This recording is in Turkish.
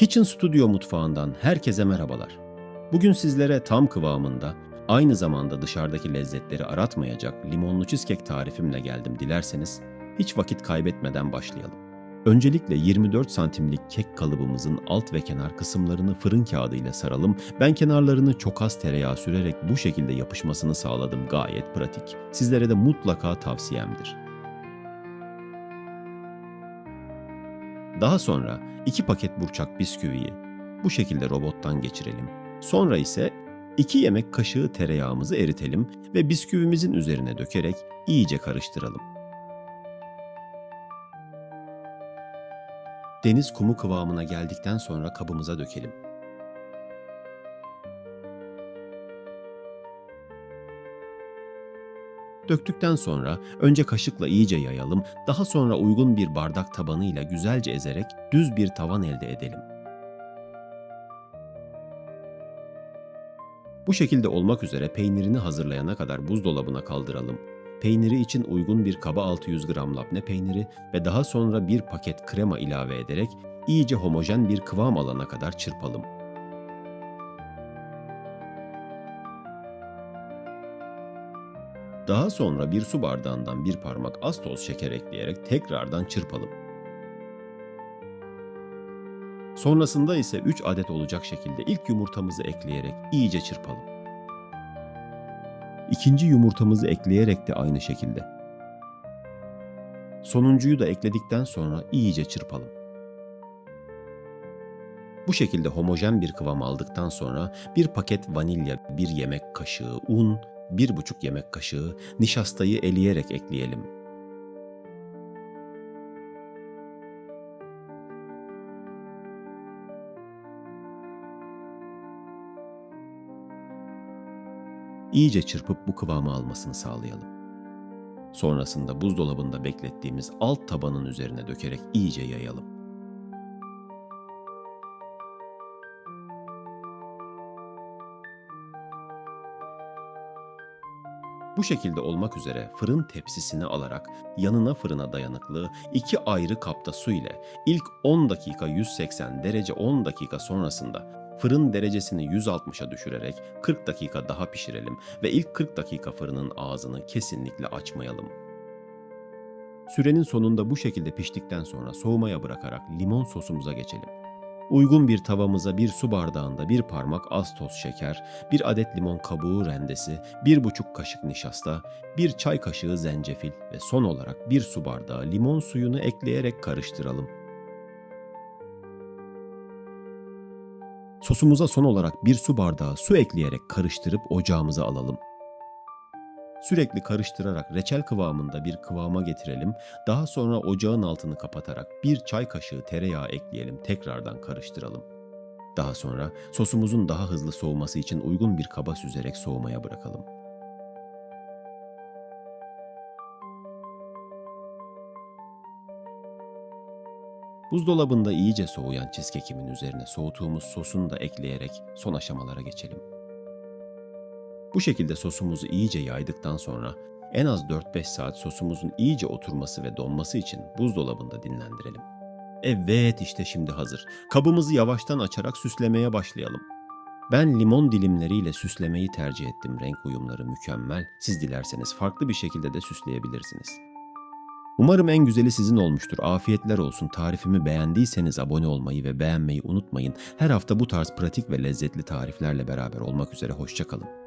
Kitchen Studio mutfağından herkese merhabalar. Bugün sizlere tam kıvamında, aynı zamanda dışarıdaki lezzetleri aratmayacak limonlu cheesecake tarifimle geldim dilerseniz hiç vakit kaybetmeden başlayalım. Öncelikle 24 santimlik kek kalıbımızın alt ve kenar kısımlarını fırın kağıdı ile saralım. Ben kenarlarını çok az tereyağı sürerek bu şekilde yapışmasını sağladım. Gayet pratik. Sizlere de mutlaka tavsiyemdir. Daha sonra 2 paket burçak bisküviyi bu şekilde robottan geçirelim. Sonra ise 2 yemek kaşığı tereyağımızı eritelim ve bisküvimizin üzerine dökerek iyice karıştıralım. Deniz kumu kıvamına geldikten sonra kabımıza dökelim. Döktükten sonra önce kaşıkla iyice yayalım, daha sonra uygun bir bardak tabanıyla güzelce ezerek düz bir tavan elde edelim. Bu şekilde olmak üzere peynirini hazırlayana kadar buzdolabına kaldıralım. Peyniri için uygun bir kaba 600 gram labne peyniri ve daha sonra bir paket krema ilave ederek iyice homojen bir kıvam alana kadar çırpalım. Daha sonra bir su bardağından bir parmak az toz şeker ekleyerek tekrardan çırpalım. Sonrasında ise 3 adet olacak şekilde ilk yumurtamızı ekleyerek iyice çırpalım. İkinci yumurtamızı ekleyerek de aynı şekilde. Sonuncuyu da ekledikten sonra iyice çırpalım. Bu şekilde homojen bir kıvam aldıktan sonra bir paket vanilya, bir yemek kaşığı un, bir buçuk yemek kaşığı nişastayı eleyerek ekleyelim. İyice çırpıp bu kıvamı almasını sağlayalım. Sonrasında buzdolabında beklettiğimiz alt tabanın üzerine dökerek iyice yayalım. Bu şekilde olmak üzere fırın tepsisini alarak yanına fırına dayanıklı iki ayrı kapta su ile ilk 10 dakika 180 derece 10 dakika sonrasında fırın derecesini 160'a düşürerek 40 dakika daha pişirelim ve ilk 40 dakika fırının ağzını kesinlikle açmayalım. Sürenin sonunda bu şekilde piştikten sonra soğumaya bırakarak limon sosumuza geçelim. Uygun bir tavamıza bir su bardağında bir parmak az toz şeker, bir adet limon kabuğu rendesi, bir buçuk kaşık nişasta, bir çay kaşığı zencefil ve son olarak bir su bardağı limon suyunu ekleyerek karıştıralım. Sosumuza son olarak bir su bardağı su ekleyerek karıştırıp ocağımıza alalım. Sürekli karıştırarak reçel kıvamında bir kıvama getirelim. Daha sonra ocağın altını kapatarak bir çay kaşığı tereyağı ekleyelim. Tekrardan karıştıralım. Daha sonra sosumuzun daha hızlı soğuması için uygun bir kaba süzerek soğumaya bırakalım. Buzdolabında iyice soğuyan cheesecake'imin üzerine soğuttuğumuz sosunu da ekleyerek son aşamalara geçelim. Bu şekilde sosumuzu iyice yaydıktan sonra en az 4-5 saat sosumuzun iyice oturması ve donması için buzdolabında dinlendirelim. Evet işte şimdi hazır. Kabımızı yavaştan açarak süslemeye başlayalım. Ben limon dilimleriyle süslemeyi tercih ettim. Renk uyumları mükemmel. Siz dilerseniz farklı bir şekilde de süsleyebilirsiniz. Umarım en güzeli sizin olmuştur. Afiyetler olsun. Tarifimi beğendiyseniz abone olmayı ve beğenmeyi unutmayın. Her hafta bu tarz pratik ve lezzetli tariflerle beraber olmak üzere hoşçakalın.